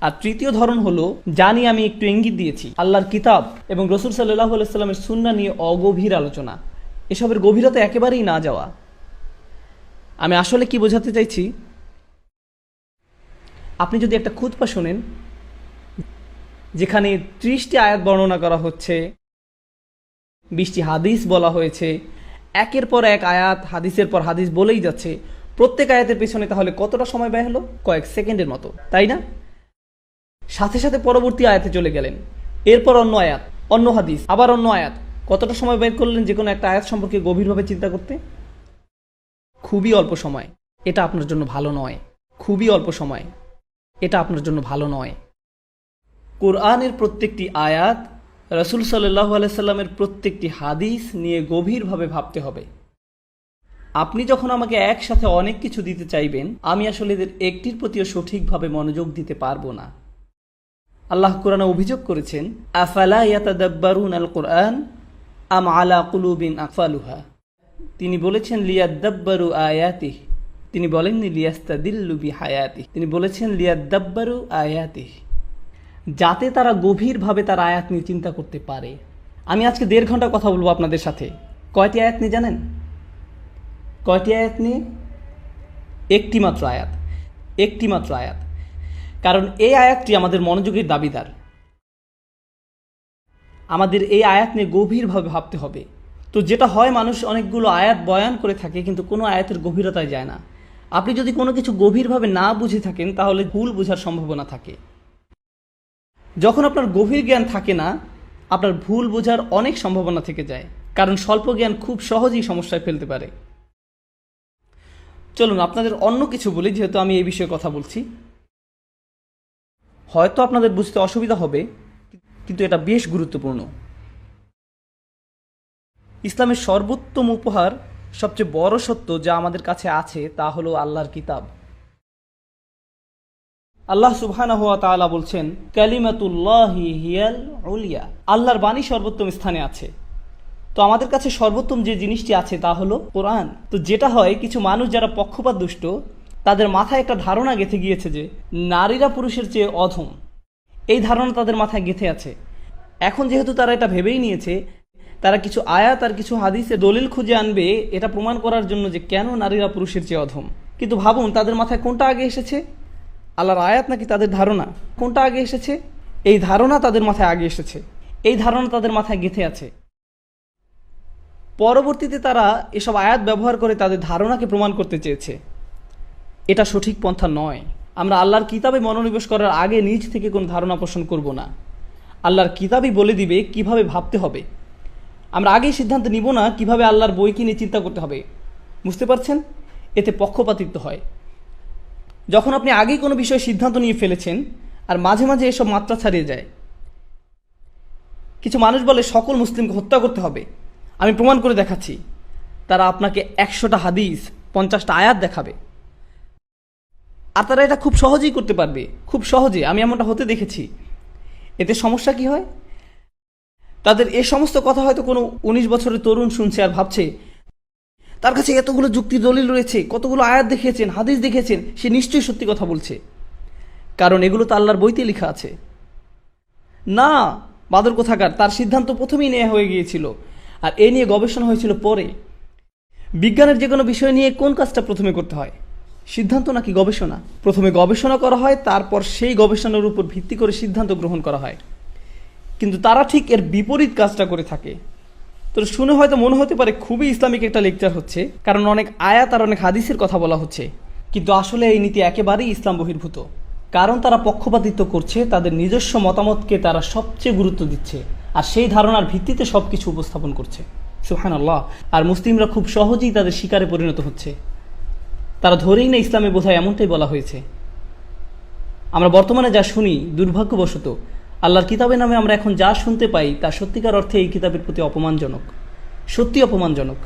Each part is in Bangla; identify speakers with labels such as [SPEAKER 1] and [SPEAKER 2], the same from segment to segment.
[SPEAKER 1] আর তৃতীয় ধরন হলো জানি আমি একটু ইঙ্গিত দিয়েছি, আল্লাহর কিতাব এবং রসুল সাল্লাহ আলাইস্লামের সুন্না নিয়ে অগভীর আলোচনা। এসবের গভীরতা একেবারেই না যাওয়া। আমি আসলে কি বোঝাতে চাইছি? আপনি যদি একটা খুতপা শোনেন, যেখানে ত্রিশটি আয়াত বর্ণনা করা হচ্ছে, বিশটি হাদিস বলা হয়েছে, একের পর এক আয়াত, হাদিসের পর হাদিস বলেই যাচ্ছে, প্রত্যেক আয়াতের পেছনে তাহলে কতটা সময় ব্যয় হলো? কয়েক সেকেন্ডের মতো, তাই না? সাথে সাথে পরবর্তী আয়াতে চলে গেলেন। এরপর অন্য আয়াত, অন্য হাদিস, আবার অন্য আয়াত। কতটা সময় ব্যয় করলেন যে কোনো একটা আয়াত সম্পর্কে গভীরভাবে চিন্তা করতে? খুবই অল্প সময়। এটা আপনার জন্য ভালো নয়। খুবই অল্প সময়। এটা আপনার জন্য ভালো নয়। কোরআনের প্রত্যেকটি আয়াত, রসুল সাল্লাহ আলাইসাল্লামের প্রত্যেকটি হাদিস নিয়ে গভীরভাবে ভাবতে হবে। আপনি যখন আমাকে একসাথে অনেক কিছু দিতে চাইবেন, আমি আসলে এদের একটির প্রতিও সঠিকভাবে মনোযোগ দিতে পারব না। আল্লাহ কোরআনে অভিযোগ করেছেন, আফালা আল কোরআন আম আলা কুলুবিন আফালুহা তিনি বলেছেন লিয়াদ্দাব্বারু আয়াতিহ। তিনি বলেননি, লিয়াস্তাদিল্লু বি হায়াতি তিনি বলেছেন লিয়াদ্দাব্বারু আয়াতি যাতে তারা গভীরভাবে তার আয়াত নিয়ে চিন্তা করতে পারে। আমি আজকে দেড় ঘণ্টা কথা বলব আপনাদের সাথে। কয়টি আয়াত নিয়ে জানেন? কয়টি আয়াত নিয়ে? একটি মাত্র আয়াত। একটি মাত্র আয়াত। কারণ এই আয়াতটি আমাদের মনোযোগের দাবিদার। আমাদের এই আয়াত নিয়ে গভীরভাবে ভাবতে হবে। তো যেটা হয়, মানুষ অনেকগুলো আয়াত বয়ান করে থাকে, কিন্তু কোনো আয়াতের গভীরতায় যায় না। আপনি যদি কোনো কিছু গভীরভাবে না বুঝে থাকেন, তাহলে ভুল বোঝার সম্ভাবনা থাকে। যখন আপনার গভীর জ্ঞান থাকে না, আপনার ভুল বোঝার অনেক সম্ভাবনা থেকে যায়, কারণ স্বল্প জ্ঞান খুব সহজেই সমস্যায় ফেলতে পারে। চলুন, আপনাদের অন্য কিছু বলি, যেহেতু আমি এই বিষয়ে কথা বলছি। হয়তো আপনাদের বুঝতে অসুবিধা হবে, কিন্তু এটা বেশ গুরুত্বপূর্ণ। ইসলামের সর্বোত্তম উপহার, সবচেয়ে বড় সত্য যা আমাদের কাছে আছে, তা হলো আল্লাহর কিতাব। আল্লাহ তাআলা বলছেন, কালিমাতুল্লাহি হিয়াল উলিয়া। আল্লাহর বাণী সর্বোত্তম স্থানে আছে। তো আমাদের কাছে সর্বোত্তম যে জিনিসটি আছে, তা হলো কোরআন। তো যেটা হয়, কিছু মানুষ যারা পক্ষপাত দুষ্ট তাদের মাথায় একটা ধারণা গেঁথে গিয়েছে যে নারীরা পুরুষের চেয়ে অধম। এই ধারণা তাদের মাথায় গেঁথে আছে। এখন যেহেতু তারা এটা ভেবেই নিয়েছে, তারা কিছু আয়াত আর কিছু হাদিসে দলিল খুঁজে আনবে, এটা প্রমাণ করার জন্য যে কেন নারীরা পুরুষের চেয়ে অধম। কিন্তু ভাবুন, তাদের মাথায় কোনটা আগে এসেছে? আল্লাহর আয়াত নাকি তাদের ধারণা? কোনটা আগে এসেছে? এই ধারণা তাদের মাথায় আগে এসেছে। এই ধারণা তাদের মাথায় গেঁথে আছে। পরবর্তীতে তারা এসব আয়াত ব্যবহার করে তাদের ধারণাকে প্রমাণ করতে চেয়েছে। এটা সঠিক পন্থা নয়। আমরা আল্লাহর কিতাবে মনোনিবেশ করার আগে নিজ থেকে কোনো ধারণা পোষণ করব না। আল্লাহর কিতাবই বলে দিবে কীভাবে ভাবতে হবে। আমরা আগেই সিদ্ধান্ত নিব না কীভাবে আল্লাহর বইকে নিয়ে চিন্তা করতে হবে। বুঝতে পারছেন? এতে পক্ষপাতিত্ব হয়। যখন আপনি আগেই কোনো বিষয়ে সিদ্ধান্ত নিয়ে ফেলেছেন, আর মাঝে মাঝে এসব মাত্রা ছাড়িয়ে যায়। কিছু মানুষ বলে, সকল মুসলিমকে হত্যা করতে হবে। আমি প্রমাণ করে দেখাচ্ছি। তারা আপনাকে একশোটা হাদিস, পঞ্চাশটা আয়াত দেখাবে। আর তারা এটা খুব সহজেই করতে পারবে, খুব সহজে। আমি এমনটা হতে দেখেছি। এতে সমস্যা কি হয়? তাদের এ সমস্ত কথা হয়তো কোনো উনিশ বছরের তরুণ শুনছে আর ভাবছে, তার কাছে এতগুলো যুক্তি দলিল রয়েছে, কতগুলো আয়াত দেখিয়েছেন, হাদিস দেখিয়েছেন, সে নিশ্চয়ই সত্যি কথা বলছে। কারণ এগুলো তো আল্লাহর বইতে লেখা আছে। না, বাদর কোথাকার, তার সিদ্ধান্ত প্রথমেই নেওয়া হয়ে গিয়েছিল, আর এ নিয়ে গবেষণা হয়েছিল পরে। বিজ্ঞানের যে কোনো বিষয় নিয়ে কোন কাজটা প্রথমে করতে হয়? সিদ্ধান্ত নাকি গবেষণা? প্রথমে গবেষণা করা হয়, তারপর সেই গবেষণার উপর ভিত্তি করে সিদ্ধান্ত গ্রহণ করা হয়। কিন্তু তারা ঠিক এর বিপরীত কাজটা করে থাকে। তো শুনে হয়তো মনে হতে পারে খুবই ইসলামিক একটা লেকচার হচ্ছে, কারণ অনেক আয়াত আর অনেক হাদিসের কথা বলা হচ্ছে। কিন্তু আসলে এই নীতি একেবারেই ইসলাম বহির্ভূত। কারণ তারা পক্ষপাতিত্ব করছে, তাদের নিজস্ব মতামতকে তারা সবচেয়ে গুরুত্ব দিচ্ছে, আর সেই ধারণার ভিত্তিতে সব কিছু উপস্থাপন করছে। সুহান আল্লাহ আর মুসলিমরা খুব সহজেই তাদের শিকারে পরিণত হচ্ছে। তারা ধরেই না ইসলামে বোধহয় এমনটাই বলা হয়েছে। আমরা বর্তমানে যা শুনি দুর্ভাগ্যবশত আল্লাহর কিতাবের নামে আমরা এখন যা শুনতে পাই তা সত্যিকার অর্থে এই কিতাবের প্রতি অপমানজনক। সত্যি অপমানজনক।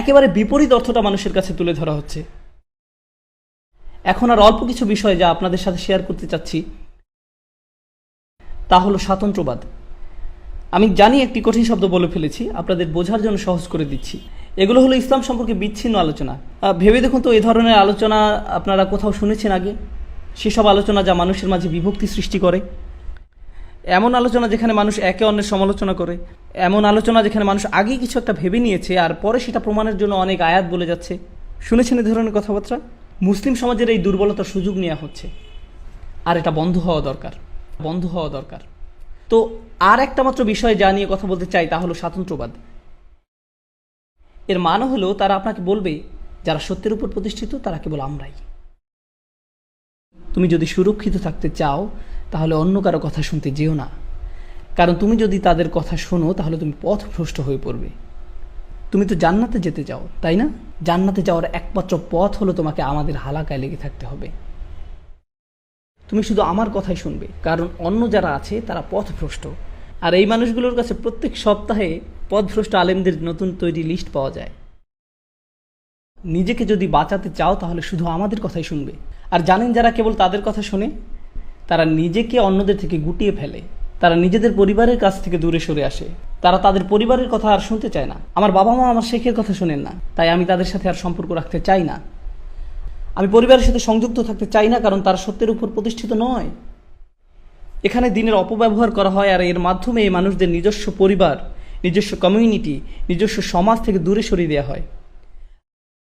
[SPEAKER 1] একেবারে বিপরীত অর্থটা মানুষের কাছে তুলে ধরা হচ্ছে। এখন আর অল্প কিছু বিষয় যা আপনাদের সাথে শেয়ার করতে চাচ্ছি, তা হলো স্বাতন্ত্র্যবাদ আমি জানি একটি কঠিন শব্দ বলে ফেলেছি, আপনাদের বোঝার জন্য সহজ করে দিচ্ছি। এগুলো হলো ইসলাম সম্পর্কে বিচ্ছিন্ন আলোচনা। ভেবে দেখুন তো এই ধরনের আলোচনা আপনারা কোথাও শুনেছেন আগে? সেসব আলোচনা যা মানুষের মাঝে বিভক্তি সৃষ্টি করে। এমন আলোচনা যেখানে মানুষ একে অন্যের সমালোচনা করে। এমন আলোচনা যেখানে মানুষ আগেই কিছু একটা ভেবে নিয়েছে, আর পরে সেটা প্রমাণের জন্য অনেক আয়াত বলে যাচ্ছে। শুনেছেন এই ধরনের কথাবার্তা? মুসলিম সমাজের এই দুর্বলতার সুযোগ নেওয়া হচ্ছে। আর এটা বন্ধ হওয়া দরকার। বন্ধ হওয়া দরকার। তো আর একটা মাত্র বিষয় যা নিয়ে কথা বলতে চাই, তা হলো স্বাতন্ত্র্যবাদ। এর মানে হলো তারা আপনাকে বলবে, যারা সত্যের উপর প্রতিষ্ঠিত, তারা কেবল আমরাই। তুমি যদি সুরক্ষিত থাকতে চাও, তাহলে অন্য কারও কথা শুনতে যেও না। কারণ তুমি যদি তাদের কথা শোনো, তাহলে তুমি পথভ্রষ্ট হয়ে পড়বে। তুমি তো জান্নাতে যেতে চাও, তাই না? জান্নাতে যাওয়ার একমাত্র পথ হলো তোমাকে আমাদের হালাকায় লেগে থাকতে হবে। তুমি শুধু আমার কথাই শুনবে, কারণ অন্য যারা আছে, তারা পথভ্রষ্ট। আর এই মানুষগুলোর কাছে প্রত্যেক সপ্তাহে পথভ্রষ্ট আলেমদের নতুন তৈরি লিস্ট পাওয়া যায়। নিজেকে যদি বাঁচাতে চাও, তাহলে শুধু আমাদের কথাই শুনবে। আর জানেন যারা কেবল তাদের কথা শোনে? তারা নিজেকে অন্যদের থেকে গুটিয়ে ফেলে। তারা নিজেদের পরিবারের কাছ থেকে দূরে সরে আসে। তারা তাদের পরিবারের কথা আর শুনতে চায় না। আমার বাবা মা আমার শেখের কথা শোনেন না। তাই আমি তাদের সাথে আর সম্পর্ক রাখতে চাই না। আমি পরিবারের সাথে সংযুক্ত থাকতে চাই না, কারণ তারা সত্যের উপর প্রতিষ্ঠিত নয়। এখানে দিনের অপব্যবহার করা হয় আর এর মাধ্যমে এই মানুষদের নিজস্ব পরিবার নিজস্ব কমিউনিটি নিজস্ব সমাজ থেকে দূরে সরিয়ে দেওয়া হয়।